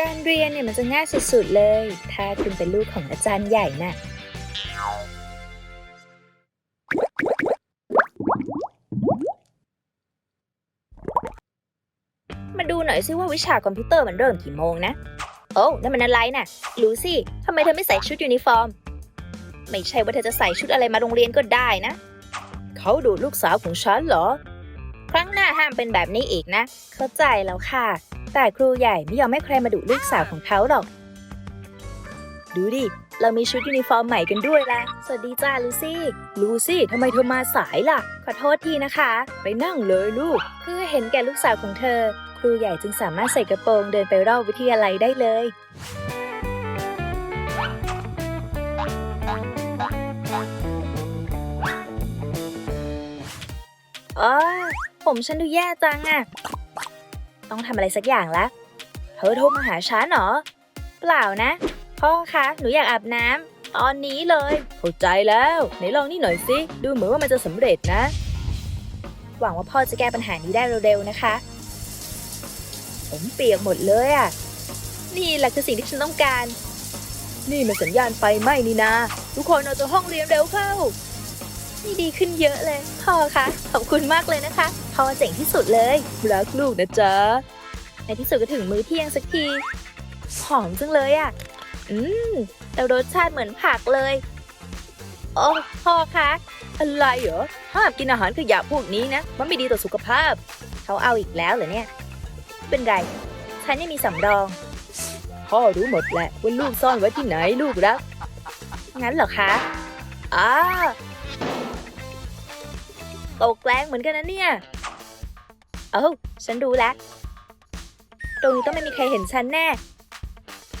การเรียนเนี่ยมันจะง่ายสุดๆเลย ถ้าคุณเป็นลูกของอาจารย์ใหญ่น่ะมาดูหน่อยซิว่าวิชาคอมพิวเตอร์มันเริ่มกี่โมงนะ โอ้นั่นมันอะไรน่ะ รู้สิทำไมเธอไม่ใส่ชุดยูนิฟอร์ม ไม่ใช่ว่าเธอจะใส่ชุดอะไรมาโรงเรียนก็ได้นะ เขาดูลูกสาวของฉันเหรอ ครั้งหน้าห้ามเป็นแบบนี้อีกนะ เข้าใจแล้วค่ะ แต่ครูใหญ่ไม่ยอมให้ใครมาดุลูกสาวของเขาหรอก ดูดิ เรามีชุดยูนิฟอร์มใหม่กันด้วยละสวัสดีจ้าลูซี่ ลูซี่ทำไมเธอมาสายล่ะ ขอโทษทีนะคะ ไปนั่งเลยลูก เพื่อเห็นแก่ลูกสาวของเธอ ครูใหญ่จึงสามารถใส่กระโปรงเดินไปรอบวิทยาลัยได้เลยอ๋อผมฉันดูแย่จังอะ ต้องทำอะไรสักอย่างละเธอโทรมาหาฉันเหรอ เปล่านะ พ่อคะ หนูอยากอาบน้ำตอนนี้เลย เข้าใจแล้ว ไหนลองนี่หน่อยสิ ดูเหมือนว่ามันจะสำเร็จนะ หวังว่าพ่อจะแก้ปัญหานี้ได้เร็วๆนะคะ ผมเปียกหมดเลยอะนี่แหละคือสิ่งที่ฉันต้องการ นี่มันสัญญาณไฟไหม้นี่นา ทุกคนเอาตัวห้องเรียนเร็วเข้านี่ดีขึ้นเยอะเลย พ่อคะ ขอบคุณมากเลยนะคะ พ่อเจ๋งที่สุดเลย รักลูกนะจ๊ะ ในที่สุดก็ถึงมื้อเที่ยงสักที หอมจังเลยอะ่ะ อืมแต่รสชาติเหมือนผักเลย โอ้พ่อคะอะไรเหรอห้ามกินอาหารขยะพวกนี้นะ มันไม่ดีต่อสุขภาพ เขาเอาอีกแล้วเหรอเนี่ย เป็นไร ฉันยังมีสำรอง พ่อรู้หมดแหละว่าลูกซ่อนไว้ที่ไหนลูกรักงั้นเหรอคะอ้าตกแรงเหมือนกันนะเนี่ย เอ้าฉันรู้แล้ว ตรงนี้ต้องไม่มีใครเห็นฉันแน่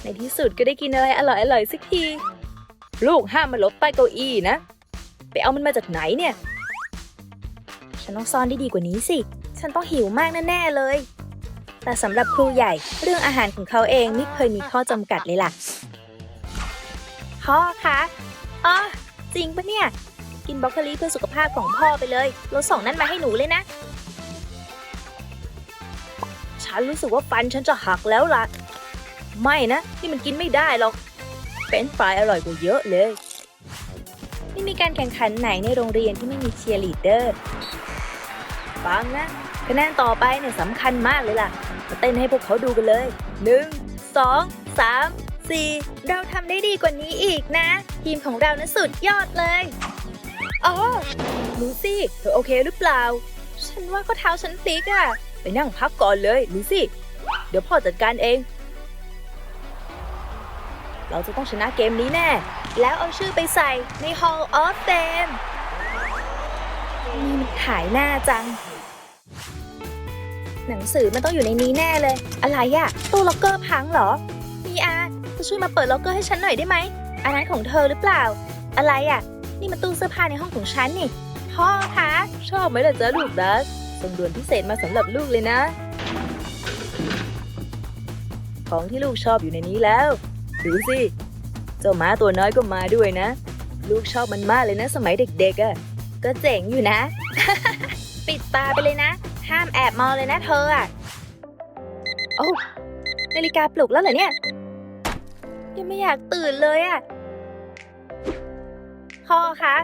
ในที่สุดก็ได้กินอะไรอร่อยอร่อยๆสักที ลูกห้ามมาหลบใต้เก้าอี้นะ ไปเอามันมาจากไหนเนี่ย ฉันต้องซ่อนได้ดีกว่านี้สิ ฉันต้องหิวมากแน่ๆเลย แต่สำหรับครูใหญ่เรื่องอาหารของเขาเองไม่เคยมีข้อจำกัดเลยล่ะ พ่อคะอ๋อจริงปะเนี่ย กินบรอกโคลีเพื่อสุขภาพของพ่อไปเลยเราส่งนั่นมาให้หนูเลยนะ ฉันรู้สึกว่าฟันฉันจะหักแล้วล่ะ ไม่นะ นี่มันกินไม่ได้หรอกเป็นฟรายอร่อยกว่าเยอะเลย ไม่มีการแข่งขันไหนในโรงเรียนที่ไม่มีเชียร์ลีดเดอร์ฟังนะคะแนนต่อไปเนี่ยสำคัญมากเลยล่ะ มาเต้นให้พวกเขาดูกันเลยหนึ่งสองสามสี่เราทำได้ดีกว่านี้อีกนะ ทีมของเรานั้นสุดยอดเลยอ๋อลูซี่เธอโอเคหรือเปล่า ฉันว่าข้อเท้าฉันพลิกอะ ไปนั่งพักก่อนเลยลูซี่ เดี๋ยวพ่อจัดการเอง เราจะต้องชนะเกมนี้แน่ แล้วเอาชื่อไปใส่ใน Hall of Fame นี่มันขายหน้าจัง หนังสือมันต้องอยู่ในนี้แน่เลย อะไรอะตู้ล็อกเกอร์พังเหรอ มีอาจะช่วยมาเปิดล็อกเกอร์ให้ฉันหน่อยได้ไหม อันนั้นของเธอหรือเปล่า อะไรอะนี่มันตู้เสื้อผ้าในห้องของฉันนี่ พ่อคะ ชอบไหมล่ะจ๊ะลูกดัส ส่งด่วนพิเศษมาสำหรับลูกเลยนะ ของที่ลูกชอบอยู่ในนี้แล้ว ดูสิ เจ้าม้าตัวน้อยก็มาด้วยนะ ลูกชอบมันมากเลยนะ สมัยเด็กๆอะ่ะ ก็เจ๋งอยู่นะ ปิดตาไปเลยนะ ห้ามแอบมองเลยนะเธออะ โอ้นาฬิกาปลุกแล้วเหรอเนี่ย ยังไม่อยากตื่นเลยอะพ่อคะ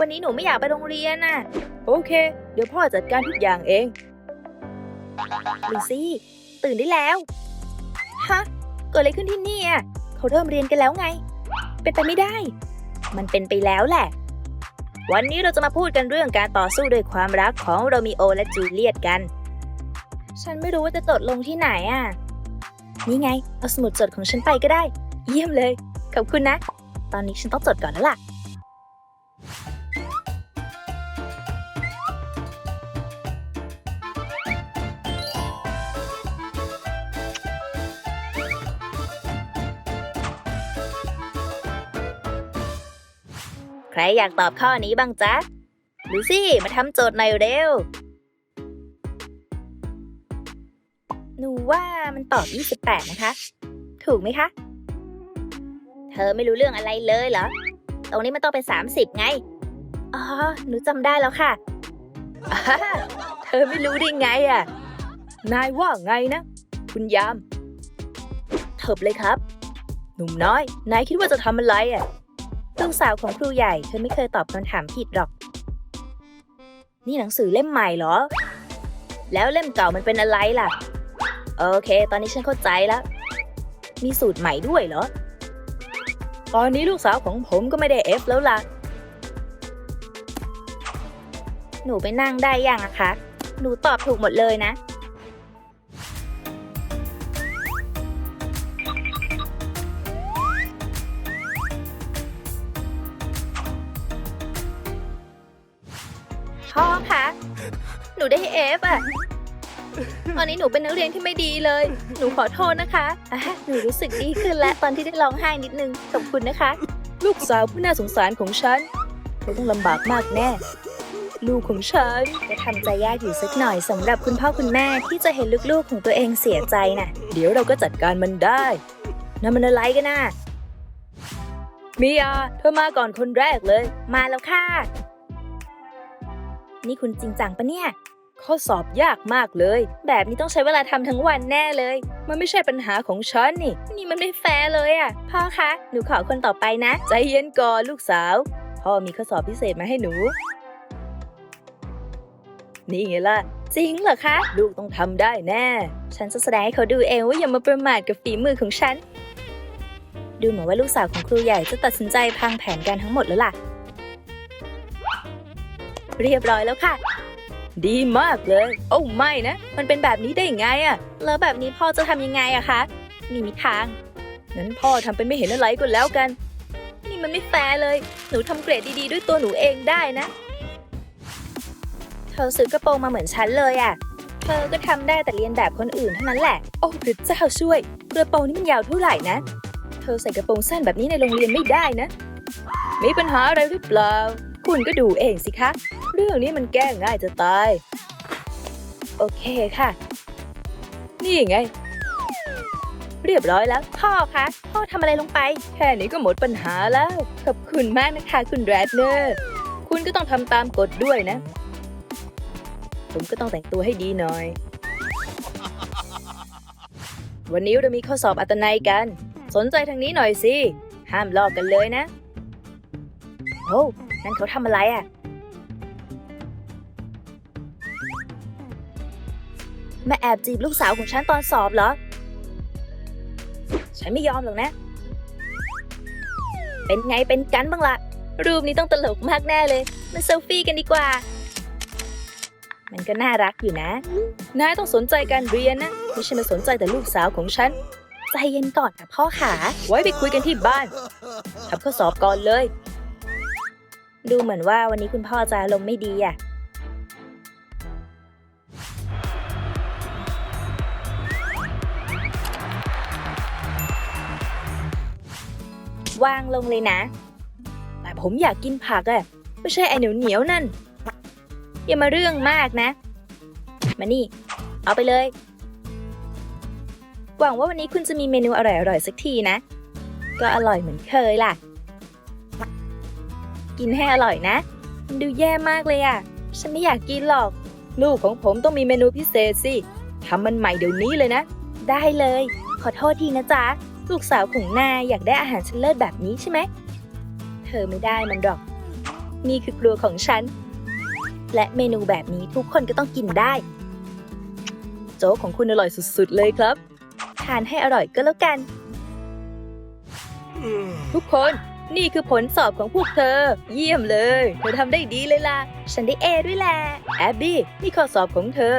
วันนี้หนูไม่อยากไปโรงเรียนน่ะ โอเค เดี๋ยวพ่อจัดการทุกอย่างเอง ลูซี่ ตื่นได้แล้ว ฮะ เกิดอะไรขึ้นที่นี่อะเขาเริ่มเรียนกันแล้วไง เป็นไปไม่ได้ มันเป็นไปแล้วแหละ วันนี้เราจะมาพูดกันเรื่องการต่อสู้ด้วยความรักของโรมิโอและจูเลียตกัน ฉันไม่รู้ว่าจะจดลงที่ไหนอะ นี่ไง เอาสมุดจดของฉันไปก็ได้ เยี่ยมเลย ขอบคุณนะ ตอนนี้ฉันต้องจดก่อนแล้วล่ะ ใครอยากตอบข้อนี้บ้างจ๊ะลูซี่มาทำโจทย์หน่อยเร็ว หนูว่ามันตอบ 28 นะคะ ถูกไหมคะ เธอไม่รู้เรื่องอะไรเลยเหรอ ตรงนี้มันต้องเป็น 30 ไง อ๋อ หนูจำได้แล้วค่ะ เธอไม่รู้ได้ไงอะ นายว่าไงนะ คุณยามเถิบเลยครับ หนุ่มน้อย นายคิดว่าจะทำอะไรอะ ลูกสาวของครูใหญ่เธอไม่เคยตอบคำถามผิดหรอก นี่หนังสือเล่มใหม่เหรอ แล้วเล่มเก่ามันเป็นอะไรล่ะ โอเค ตอนนี้ฉันเข้าใจแล้ว มีสูตรใหม่ด้วยเหรอ ตอนนี้ลูกสาวของผมก็ไม่ได้เอฟแล้วล่ะ หนูไปนั่งได้ยังอะคะ หนูตอบถูกหมดเลยนะ นูได้เอฟอะตอนนี้หนูเป็นนักเรียนที่ไม่ดีเลย หนูขอโทษนะคะอะหนูรู้สึกดีขึ้นแล้วตอนที่ได้ร้องไห้นิดนึง ขอบคุณนะคะ ลูกสาวผู้น่าสงสารของฉันเธอต้องลำบากมากแน่ ลูกของฉันจะทำใจยากอยู่สักหน่อยสำหรับคุณพ่อคุณแม่ที่จะเห็นลูกๆของตัวเองเสียใจน่ะ เดี๋ยวเราก็จัดการมันได้นั่นมันอะไรกันน่ะมิยาเธอมาก่อนคนแรกเลย มาแล้วค่ะ นี่คุณจริงจังปะเนี่ย ข้อสอบยากมากเลย แบบนี้ต้องใช้เวลาทำทั้งวันแน่เลย มันไม่ใช่ปัญหาของฉันนี่ นี่มันไม่แฟร์เลยอะ พ่อคะ หนูขอคนต่อไปนะ ใจเย็นก่อนลูกสาว พ่อมีข้อสอบพิเศษมาให้หนู นี่ไงล่ะ จริงเหรอคะ ลูกต้องทำได้แน่ ฉันจะแสดงให้เขาดูเองว่าอย่ามาประมาทกับฝีมือของฉัน ดูเหมือนว่าลูกสาวของครูใหญ่จะตัดสินใจพังแผนการทั้งหมดแล้วล่ะ เรียบร้อยแล้วค่ะ ดีมากเลย โอ้ไม่นะ มันเป็นแบบนี้ได้ยังไงอะแล้วแบบนี้พ่อจะทำยังไงอะคะมีมีทางงั้นพ่อทำเป็นไม่เห็นอะไรก็แล้วกัน นี่มันไม่แฟร์เลย หนูทำเกรดดีๆ ด้วยตัวหนูเองได้นะ เธอซื้อกระโปรงมาเหมือนฉันเลยอะเธอก็ทำได้แต่เรียนแบบคนอื่นเท่านั้นแหละ โอ้พระเจ้าช่วย กระโปรงนี่มันยาวเท่าไหร่นะ เธอใส่กระโปรงสั้นแบบนี้ในโรงเรียนไม่ได้นะ มีปัญหาอะไรหรือเปล่า คุณก็ดูเองสิคะ รื่องนี้มันแก้ง่ายจะตาย โอเคค่ะ นี่ไง เรียบร้อยแล้ว พ่อคะ พ่อทำอะไรลงไป แค่นี้ก็หมดปัญหาแล้ว ขอบคุณมากนะคะคุณแรดเนอร์ คุณก็ต้องทำตามกฎด้วยนะ ผมก็ต้องแต่งตัวให้ดีหน่อย วันนี้เรามีข้อสอบอัตนัยกัน สนใจทางนี้หน่อยสิ ห้ามลอกกันเลยนะ โอ้นั่นเขาทำอะไรอะ มาแอบจีบลูกสาวของฉันตอนสอบเหรอ ฉันไม่ยอมหรอกนะ เป็นไงเป็นกันบ้างละ่ะ รูปนี้ต้องตลกมากแน่เลย มาเซลฟี่กันดีกว่า มันก็น่ารักอยู่นะ นายต้องสนใจการเรียนนะ ไม่ใช่มาสนใจแต่ลูกสาวของฉัน ใจเย็นก่อนค่ะพ่อขา ไว้ไปคุยกันที่บ้านทำข้อสอบก่อนเลย ดูเหมือนว่าวันนี้คุณพ่อจะอารมณ์ไม่ดีอะ วางลงเลยนะ แต่ผมอยากกินผักอะไม่ใช่ไอเหนียวเหนียวๆนั่น อย่ามาเรื่องมากนะ มานี่ เอาไปเลย หวังว่าวันนี้คุณจะมีเมนูอร่อยๆสักทีนะ ก็อร่อยเหมือนเคยล่ะ กินให้อร่อยนะมันดูแย่มากเลยอะฉันไม่อยากกินหรอก ลูกของผมต้องมีเมนูพิเศษสิทำมันใหม่เดี๋ยวนี้เลยนะ ได้เลย ขอโทษทีนะจ๊ะ ลูกสาวของนายอยากได้อาหารชั้นเลิศแบบนี้ใช่ไหม เธอไม่ได้มันหรอก นี่คือครัวของฉัน และเมนูแบบนี้ทุกคนก็ต้องกินได้ โจ๊กของคุณอร่อยสุดๆเลยครับ ทานให้อร่อยก็แล้วกัน ทุกคนนี่คือผลสอบของพวกเธอ เยี่ยมเลย เธอทำได้ดีเลยล่ะ ฉันได้เอด้วยแหละแอบบี้นี่ข้อสอบของเธอ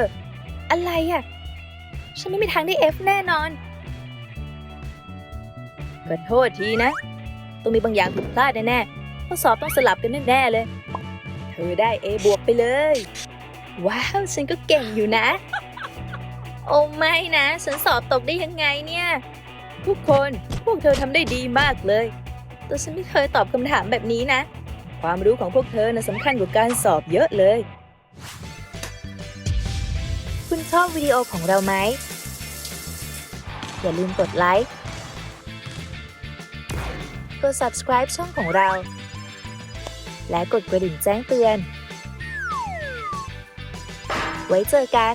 อะไรอะฉันไม่มีทางได้เอฟแน่นอน ขอโทษทีนะ ต้องมีบางอย่างผิดพลาดแน่ๆข้อสอบต้องสลับกันแน่ๆเลย เธอได้ A บวกไปเลย ว้าว ฉันก็เก่งอยู่นะ โอ้ไม่นะ ฉันสอบตกได้ยังไงเนี่ย ทุกคนพวกเธอทำได้ดีมากเลยแต่ฉันไม่เคยตอบคำถามแบบนี้นะ ความรู้ของพวกเธอนะสำคัญกว่าการสอบเยอะเลย คุณชอบวิดีโอของเราไหมอย่าลืมกดไลค์ กด subscribe ช่องของเรา และกดกระดิ่งแจ้งเตือน ไว้เจอกัน